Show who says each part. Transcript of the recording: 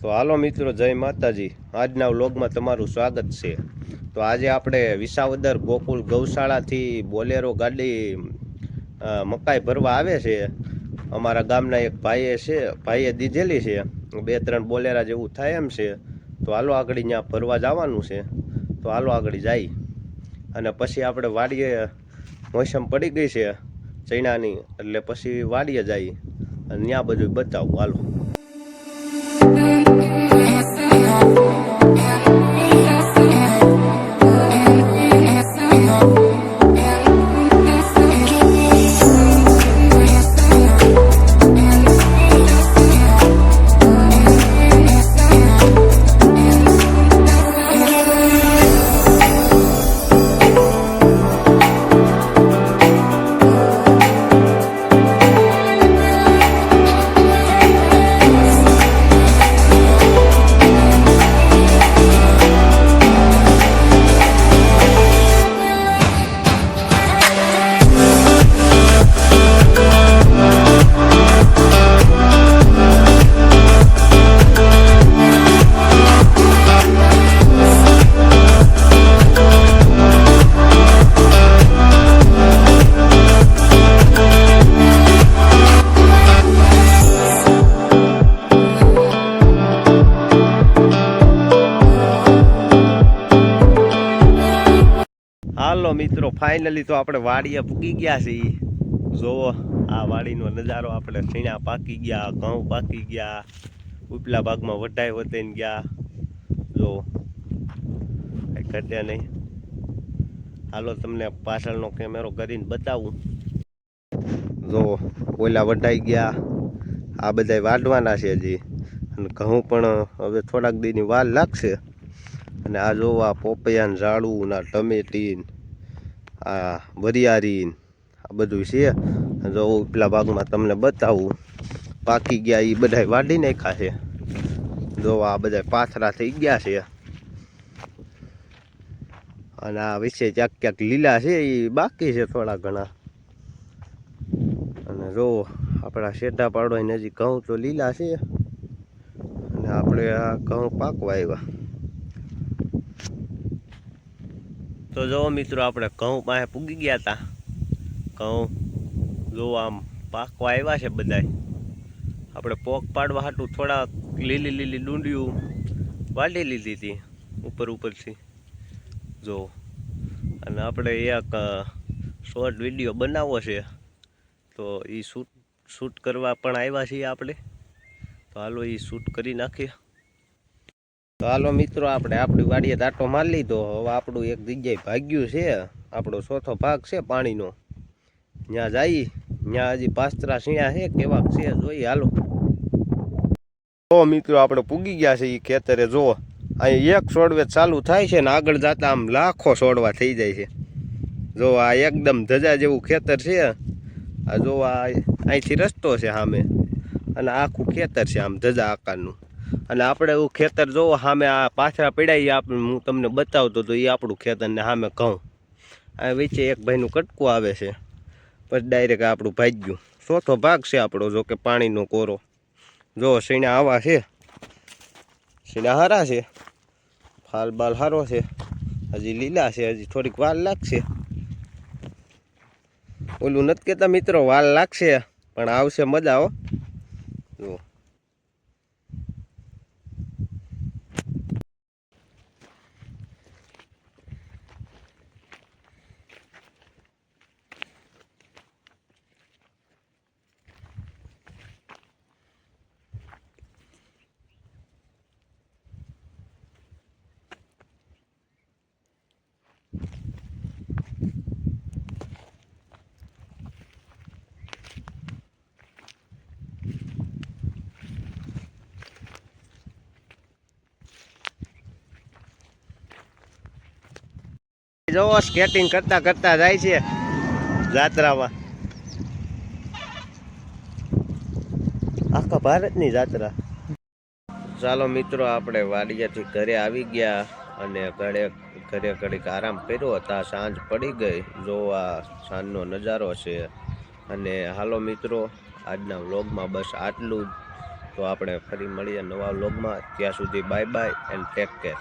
Speaker 1: તો હાલો મિત્રો, જય માતાજી. આજના વ્લોગમાં તમારું સ્વાગત છે. તો આજે આપણે વિસાવદર ગોકુલ ગૌશાળાથી બોલેરો ગાડી મકાઈ ભરવા આવે છે. અમારા ગામના એક ભાઈએ છે, ભાઈએ દીધેલી છે. બે ત્રણ બોલેરા જેવું થાય એમ છે. તો હાલો આગળ ત્યાં ભરવા જવાનું છે. તો હાલો આગળ જાય. અને પછી આપણે વાડીએ મોસમ પડી ગઈ છે, ચૈણાની. એટલે પછી વાડીએ જઈએ અને ત્યાં બધું બતાવું. હાલો. હાલો મિત્રો ફાઇનલી તો આપણે વાડીએ પૂકી ગયા છીએ, જોવો, આ વાડીનો નજારો આપણે સીણા પાકી ગયા, ઘઉં પાકી ગયા, ઉપલા ભાગમાં વઢાઈ વતાઈને ગયા. જો, કંઈ ઘટ્યા નહીં. હાલો, તમને પાછળનો કેમેરો કરીને બતાવું. જો, ઓલા વઢાઈ ગયા. આ બધાય વાઢવાના છે હજી. અને ઘઉં પણ હવે થોડાક દીની વાર લાગશે. અને આ જોવા પોપૈયાન ઝાડું ના ટમેટીન. આ વરિયાળીન આ બધું છે. જો ઉપલા ભાગમાં તમને બતાવું, પાકી ગયા એ બધા વાઢી નાખ્યા છે. જો આ બધા પાથરા થઈ ગયા છે. અને આ વિશે ક્યાંક ક્યાંક લીલા છે એ બાકી છે થોડા ઘણા. અને જો આપણા શેઢા પાડવાની હજી ઘઉં તો લીલા છે. અને આપણે આ ઘઉં પાકવા આવ્યા. તો જો મિત્રો, આપણે ઘઉં પાસે પૂગી ગયા હતા ઘઉં જો આમ પાકવા આવ્યા છે બધાય. આપણે પોક પાડવા હાટું થોડા લીલી લીલી ડુંડિયું વાટી લીધી હતી ઉપર ઉપરથી. જો અને આપણે એક શોર્ટ વીડિયો બનાવવો છે. તો એ શૂટ શૂટ કરવા પણ આવ્યા છીએ આપણે. તો હાલો એ શૂટ કરી નાખીએ. તો હાલો મિત્રો, આપણે આપણી વાડીએ દાંટો મારી લીધો. હવે આપણું એક જગ્યાએ ભાગ્યું છે. આપણો ચોથો ભાગ છે પાણીનો. ત્યાં જઈ ત્યાં હજી પાસ્તરા સીણા છે. કેવાક છે. જોઈએ, હાલો. તો મિત્રો, આપણે પૂગી ગયા છે એ ખેતરે. જો, અહીં એક છોડવે ચાલુ થાય છે ને આગળ જતા આમ લાખો છોડવા થઈ જાય છે. જો, આ એકદમ ધજા જેવું ખેતર છે. આ જો, આ અહીંથી રસ્તો છે સામે. અને આખું ખેતર છે આમ ધજા આકારનું. અને આપણે એવું ખેતર જોવો, સામે આ પાથરા પડ્યા એ આપણે હું તમને બતાવતો તો એ આપણું ખેતર ને સામે ઘઉં. આ વચ્ચે એક ભાઈનું કટકું આવે છે, પછી ડાયરેક્ટ આપણું ભાગ્યું. ચોથો ભાગ છે આપણો, જો કે પાણીનો કોરો. જો સીણા આવા છે સીણા હારા છે, ફાલ બાલ હારો છે, હજી લીલા છે, હજી થોડીક વાર લાગશે. ઓલું નથી કહેતા મિત્રો વાલ લાગશે, પણ આવશે મજા હો. જોવો સ્કેટિંગ કરતા કરતા જાય છે જાત્રામાં. આખા ભારતની જાત્રા. ચાલો મિત્રો, આપણે વાડિયાથી ઘરે આવી ગયા અને ઘરે ઘરે ઘડીક આરામ કર્યો હતા. સાંજ પડી ગઈ. જોવા સાંજનો નજારો છે. અને હાલો મિત્રો, આજના વ્લોગમાં બસ આટલું જ. તો આપણે ફરી મળીએ નવા વ્લોગમાં. ત્યાં સુધી bye bye and take care.